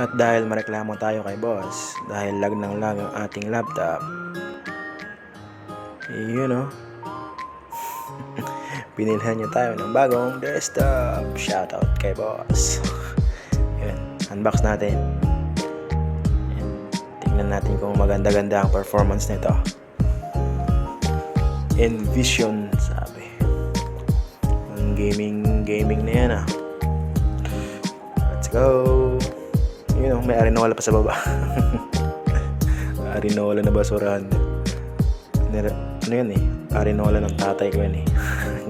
At dahil mareklamo tayo kay boss, dahil lag ng lag ang ating laptop, you know, binilhan niya tayo ng bagong desktop. Shoutout kay boss. Yun, unbox natin. Yan. Tingnan natin kung maganda-ganda ang performance nito. Envision, sabi. Ang gaming, gaming na yan ah. Let's go! May arinola pa sa baba. arinola na basurahan. Ano yan eh? Arinola ng tatay ko yan eh.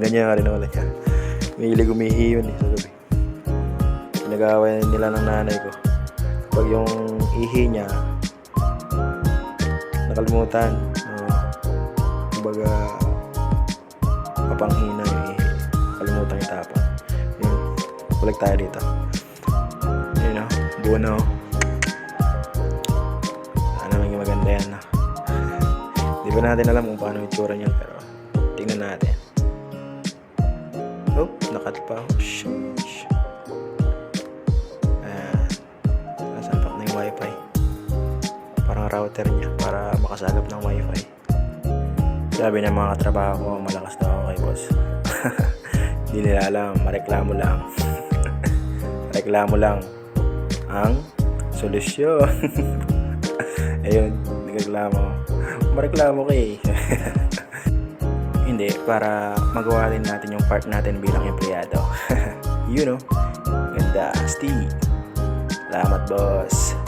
Ganyan ang arinola niya. Mahilig umihi yun eh sa gabi. Pinag-aaway nila ng nanay ko. Pag yung ihi niya, nakalimutan. Uh, kumbaga, mapanghina yung ihi. Kalimutan itapon. Yun. Balik tayo dito. Yun know, buo na oh. Maging maganda yan na. Di ba natin alam kung paano yung tsura niyan pero tingnan natin. Oh, nakat pa. Sheesh. Ayan. Nasalpak na yung wifi. Parang router niya para makasagap ng wifi. Sabi ng mga katrabaho ko, malakas daw ako kay boss. Hindi nila alam, mareklamo lang. Reklamo lang ang solusyon. Ayun, nagreklamo. Mareklamo ka eh. Hindi, para magawa din natin yung part natin bilang empleyado. you know, ganda, Steve. Salamat, boss.